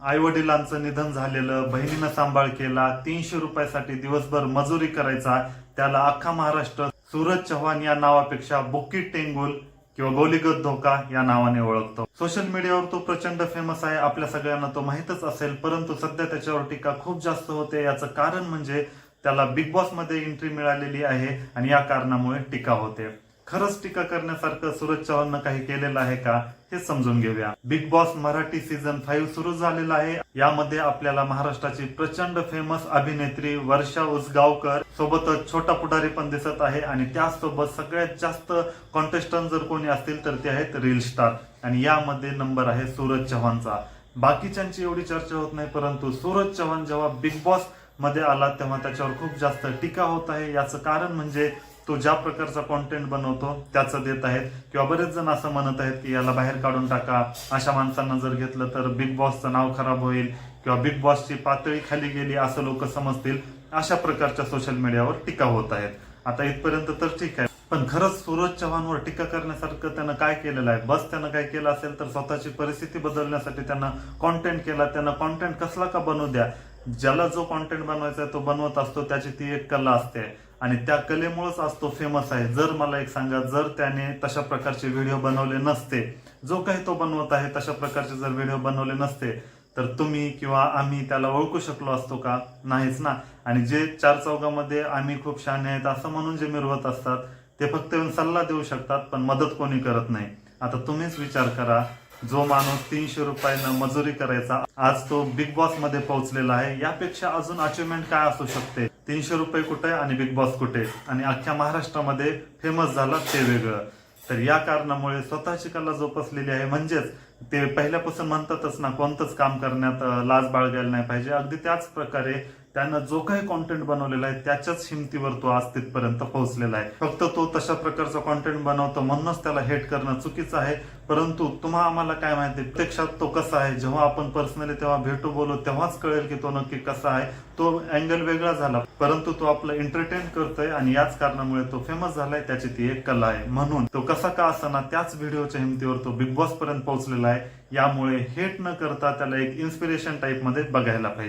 आई वडिलांचं निधन झालेलं बहिणीनं सांभाळ केला तीनशे रुपयासाठी दिवसभर मजुरी करायचा त्याला अख्खा महाराष्ट्र सूरज चव्हाण या नावापेक्षा बुक्की टेंगुल किंवा गोलीगत धोका या नावाने ओळखतो. सोशल मीडियावर तो प्रचंड फेमस आहे आपल्या सगळ्यांना तो माहीतच असेल परंतु सध्या त्याच्यावर टीका खूप जास्त होते. याचं कारण म्हणजे त्याला बिग बॉसमध्ये एंट्री मिळालेली आहे आणि या कारणामुळे टीका होते. खरंच टीका करण्यासारखं सूरज चव्हाणनं काही केलेलं आहे का हे समजून घेऊया. Bigg Boss Marathi season five सुरू झालेला आहे. यामध्ये आपल्याला महाराष्ट्राची प्रचंड फेमस अभिनेत्री वर्षा उसगावकर सोबतच छोटा पुढारी पण दिसत आहे आणि त्याचसोबत सगळ्यात जास्त कॉन्टेस्टंट जर कोणी असतील तर ते आहेत रील स्टार आणि यामध्ये नंबर आहे सूरज चव्हाणचा. बाकीच्यांची एवढी चर्चा होत नाही परंतु सूरज चव्हाण जेव्हा बिग बॉसमध्ये आला तेव्हा त्याच्यावर खूप जास्त टीका होत आहे. याचं कारण म्हणजे तो ज्या प्रकारचा कॉन्टेंट बनवतो त्याचं देत आहेत. किंवा बरेच जण असं म्हणत आहेत की याला बाहेर काढून टाका. अशा माणसांना जर घेतलं तर बिग बॉसचं नाव खराब होईल. किंवा बिग बॉसची पातळी खाली गेली असं लोक समजतील. अशा प्रकारच्या सोशल मीडियावर टीका होत आहेत. आता इथपर्यंत तर ठीक आहे. पण खरंच सूरज चव्हाणवर टीका करण्यासारखं त्यानं काय केलेलं आहे? बस त्यानं काय केलं असेल तर स्वतःची परिस्थिती बदलण्यासाठी त्यांना कॉन्टेंट केला त्यांना कॉन्टेंट कसला का बनवू द्या? ज्याला जो कॉन्टेंट बनवायचा आहे तो बनवत असतो त्याची ती एक कला असते. आणि त्या कलेमुळेच आज तो फेमस आहे. जर मला एक सांगा जर त्याने तशा प्रकारचे व्हिडिओ बनवले नसते जो काही तो बनवत आहे तशा प्रकारचे जर व्हिडिओ बनवले नसते तर तुम्ही किंवा आम्ही त्याला ओळखू शकलो असतो का? नाहीच ना. आणि जे चार चौघामध्ये आम्ही खूप शहाणे आहेत असं म्हणून जे मिरवत असतात ते फक्त येऊन सल्ला देऊ शकतात पण मदत कोणी करत नाही. आता तुम्हीच विचार करा जो माणूस तीनशे रुपयानं मजुरी करायचा आज तो बिग बॉसमध्ये पोहोचलेला आहे. यापेक्षा अजून अचिव्हमेंट काय असू शकते? तीनशे रुपये कुठे आणि बिग बॉस कुठे? आणि अख्ख्या महाराष्ट्रामध्ये फेमस झाला ते वेगळं. तर या कारणामुळे स्वतःची कला जोपासलेली आहे. म्हणजेच ते पहिल्यापासून म्हणतातच ना कोणतंच काम करण्यात लाज बाळगायला नाही पाहिजे. अगदी त्याच प्रकारे त्यानं जो काही कॉन्टेंट बनवलेला आहे त्याच्याच हिमतीवर तो आज तिथपर्यंत पोहोचलेला आहे. फक्त तो तशा प्रकारचा कॉन्टेंट बनवतो म्हणूनच त्याला हेट करणं चुकीचं आहे. परंतु तुम्हा आम्हाला काय माहिती प्रत्यक्षात तो कसा आहे? जेव्हा आपण पर्सनली तेव्हा भेटू बोलू तेव्हाच कळेल की तो नक्की कसा आहे. तो अँगल वेगळा झाला. परंतु तो आपलं एंटरटेन करतोय आणि याच कारणामुळे तो फेमस झालाय त्याची ती एक कला आहे. म्हणून तो कसा का असताना त्याच व्हिडिओच्या हिमतीवर तो बिग बॉस पर्यंत पोहोचलेला आहे. यामुळे हेट न करता त्याला एक इन्स्पिरेशन टाईपमध्ये बघायला पाहिजे.